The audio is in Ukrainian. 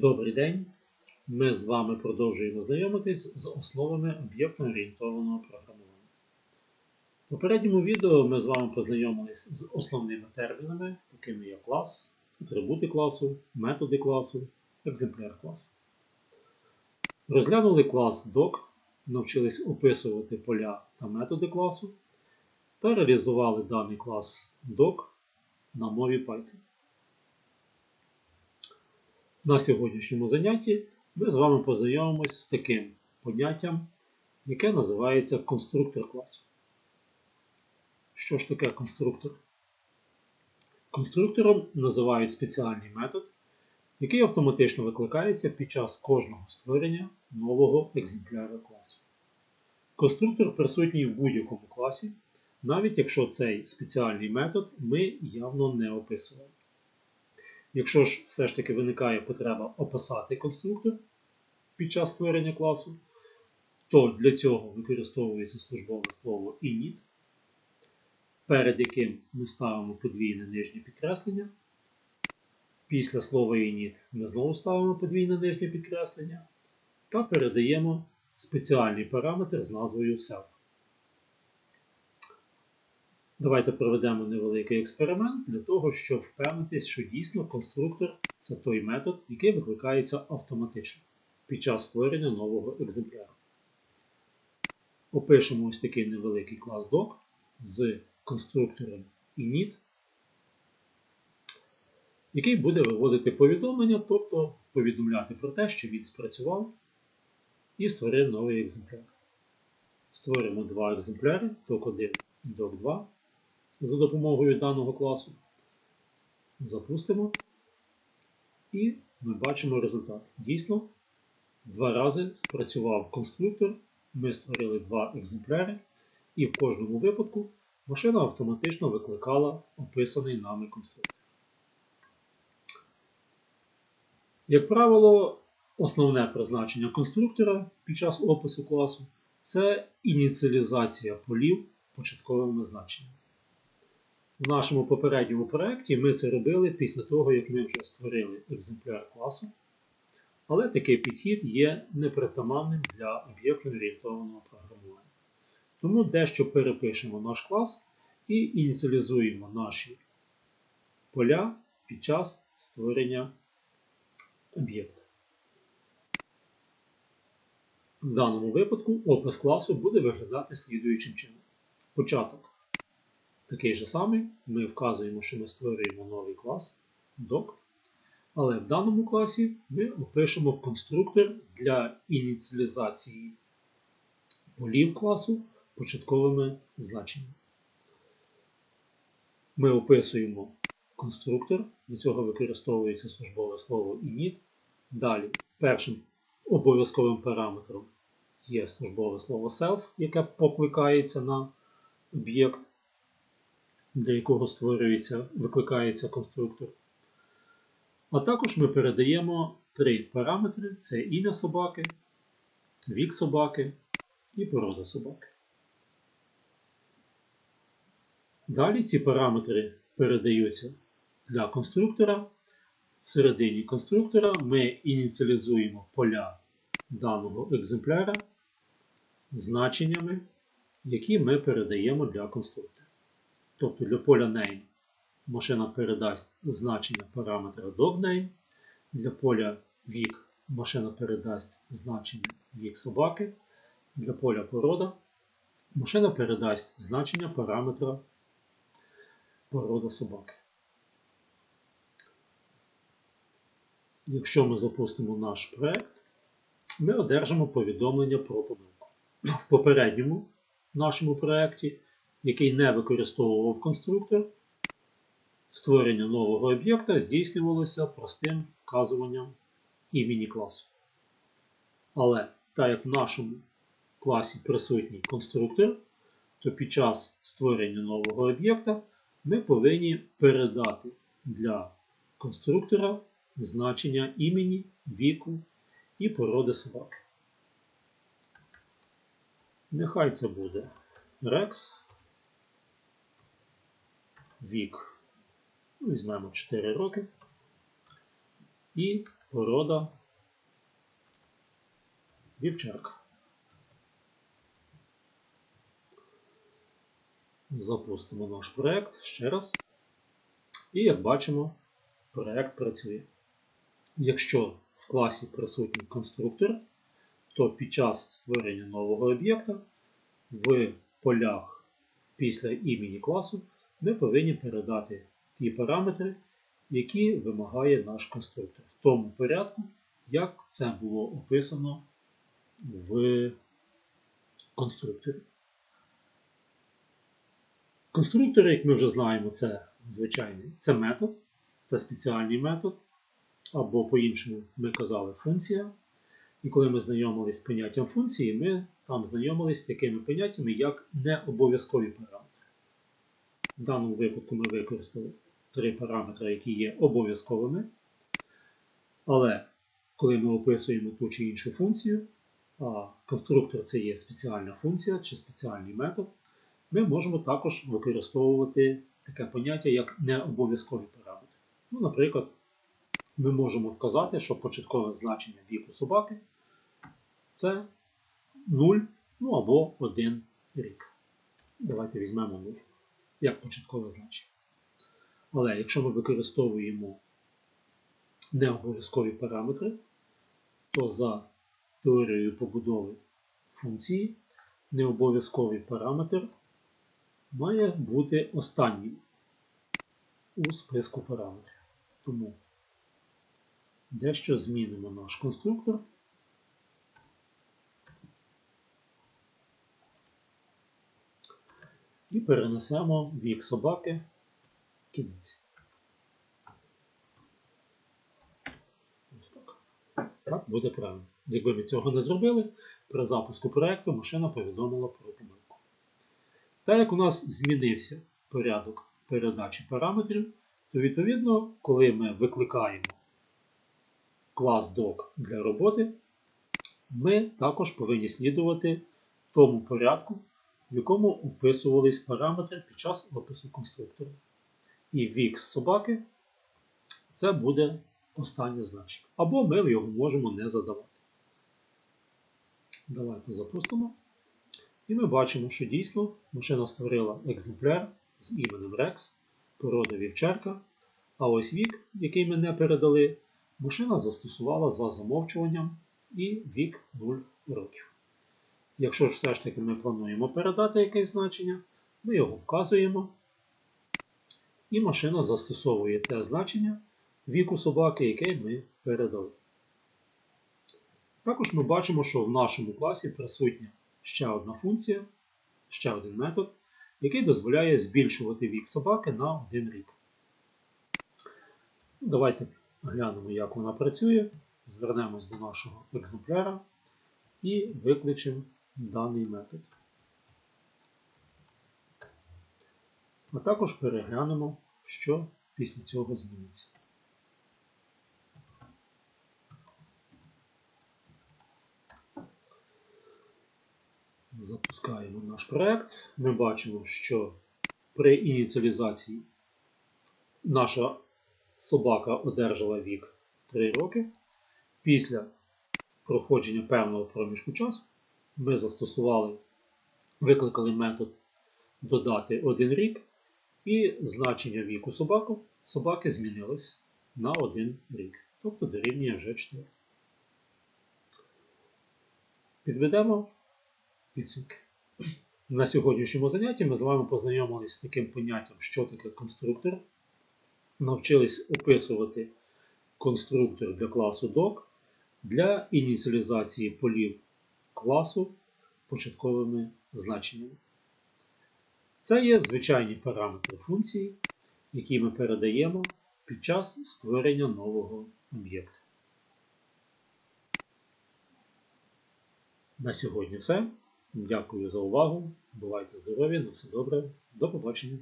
Добрий день! Ми з вами продовжуємо знайомитись з основами об'єктно-орієнтованого програмування. В попередньому відео ми з вами познайомились з основними термінами, такими як клас, атрибути класу, методи класу, екземпляр класу. Розглянули клас doc, навчились описувати поля та методи класу та реалізували даний клас doc на мові Python. На сьогоднішньому занятті ми з вами познайомимось з таким поняттям, яке називається конструктор класу. Що ж таке конструктор? Конструктором називають спеціальний метод, який автоматично викликається під час кожного створення нового екземпляра класу. Конструктор присутній в будь-якому класі, навіть якщо цей спеціальний метод ми явно не описуємо. Якщо ж все ж таки виникає потреба описати конструктор під час створення класу, то для цього використовується службове слово init, перед яким ми ставимо подвійне нижнє підкреслення. Після слова init ми знову ставимо подвійне нижнє підкреслення та передаємо спеціальний параметр з назвою self. Давайте проведемо невеликий експеримент для того, щоб впевнитись, що дійсно конструктор це той метод, який викликається автоматично під час створення нового екземпляра. Опишемо ось такий невеликий клас doc з конструктором init, який буде виводити повідомлення, тобто повідомляти про те, що він спрацював і створив новий екземпляр. Створимо два екземпляри doc1 і doc2 за допомогою даного класу. Запустимо. І ми бачимо результат. Дійсно, два рази спрацював конструктор. Ми створили два екземпляри, і в кожному випадку машина автоматично викликала описаний нами конструктор. Як правило, основне призначення конструктора під час опису класу це ініціалізація полів початковим значенням. В нашому попередньому проєкті ми це робили після того, як ми вже створили екземпляр класу. Але такий підхід є непритаманним для об'єктно-орієнтованого програмування. Тому дещо перепишемо наш клас і ініціалізуємо наші поля під час створення об'єкта. В даному випадку опис класу буде виглядати слідуючим чином. Початок такий же самий. Ми вказуємо, що ми створюємо новий клас doc. Але в даному класі ми опишемо конструктор для ініціалізації полів класу початковими значеннями. Ми описуємо конструктор, для цього використовується службове слово init. Далі, першим обов'язковим параметром є службове слово self, яке покликається на об'єкт для якого створюється, викликається конструктор. А також ми передаємо три параметри: це ім'я собаки, вік собаки і порода собаки. Далі ці параметри передаються для конструктора. Всередині конструктора ми ініціалізуємо поля даного екземпляра значеннями, які ми передаємо для конструктора. Тобто для поля name машина передасть значення параметра docName, для поля вік машина передасть значення вік собаки, для поля порода машина передасть значення параметра порода собаки. Якщо ми запустимо наш проект, ми одержимо повідомлення про помилку. В попередньому нашому проєкті який не використовував конструктор, створення нового об'єкта здійснювалося простим вказуванням імені класу. Але так як в нашому класі присутній конструктор, то під час створення нового об'єкта ми повинні передати для конструктора значення імені, віку і породи собаки. Нехай це буде Rex вік, ну, візьмемо 4 роки. І порода вівчарка. Запустимо наш проект ще раз. І як бачимо, проект працює. Якщо в класі присутній конструктор, то під час створення нового об'єкта в полях після імені класу ми повинні передати ті параметри, які вимагає наш конструктор, в тому порядку, як це було описано в конструкторі. Конструктор, як ми вже знаємо, це звичайний це метод, це спеціальний метод, або по-іншому ми казали функція. І коли ми знайомились з поняттям функції, ми там знайомились з такими поняттями, як необов'язкові параметри. В даному випадку ми використали три параметри, які є обов'язковими. Але коли ми описуємо ту чи іншу функцію, а конструктор це є спеціальна функція чи спеціальний метод, ми можемо також використовувати таке поняття, як необов'язкові параметри. Ну, Наприклад, ми можемо вказати, що початкове значення віку собаки це 0 ну або 1 рік. Давайте візьмемо 0 як початкове значення. Але якщо ми використовуємо необов'язкові параметри, то за теорією побудови функції необов'язковий параметр має бути останнім у списку параметрів. Тому дещо змінимо наш конструктор. І перенесемо вік собаки кінець. Ось так. Так буде правильно. Якби ми цього не зробили, при запуску проєкту машина повідомила про помилку. Так як у нас змінився порядок передачі параметрів, то відповідно, коли ми викликаємо клас doc для роботи, ми також повинні слідувати тому порядку, в якому описувались параметри під час опису конструктора. І вік собаки це буде останнє значення. Або ми його можемо не задавати. Давайте запустимо. І ми бачимо, що дійсно машина створила екземпляр з іменем Rex, порода вівчарка. А ось вік, який ми не передали, машина застосувала за замовчуванням і вік 0 років. Якщо ж все ж таки ми плануємо передати якесь значення, ми його вказуємо. І машина застосовує те значення віку собаки, яке ми передали. Також ми бачимо, що в нашому класі присутня ще одна функція, ще один метод, який дозволяє збільшувати вік собаки на один рік. Давайте глянемо, як вона працює. Звернемось до нашого екземпляра і викличемо даний метод. А також переглянемо, що після цього зміниться. Запускаємо наш проект. Ми бачимо, що при ініціалізації наша собака одержала вік 3 роки. Після проходження певного проміжку часу ми застосували, викликали метод додати 1 рік, і значення віку собаку, собаки змінилось на 1 рік. Тобто дорівнює вже 4. Підведемо підсумки. На сьогоднішньому занятті ми з вами познайомилися з таким поняттям, що таке конструктор. Навчились описувати конструктор для класу doc для ініціалізації полів класу початковими значеннями. Це є звичайні параметри функції, які ми передаємо під час створення нового об'єкта. На сьогодні все. Дякую за увагу. Бувайте здорові, на все добре. До побачення.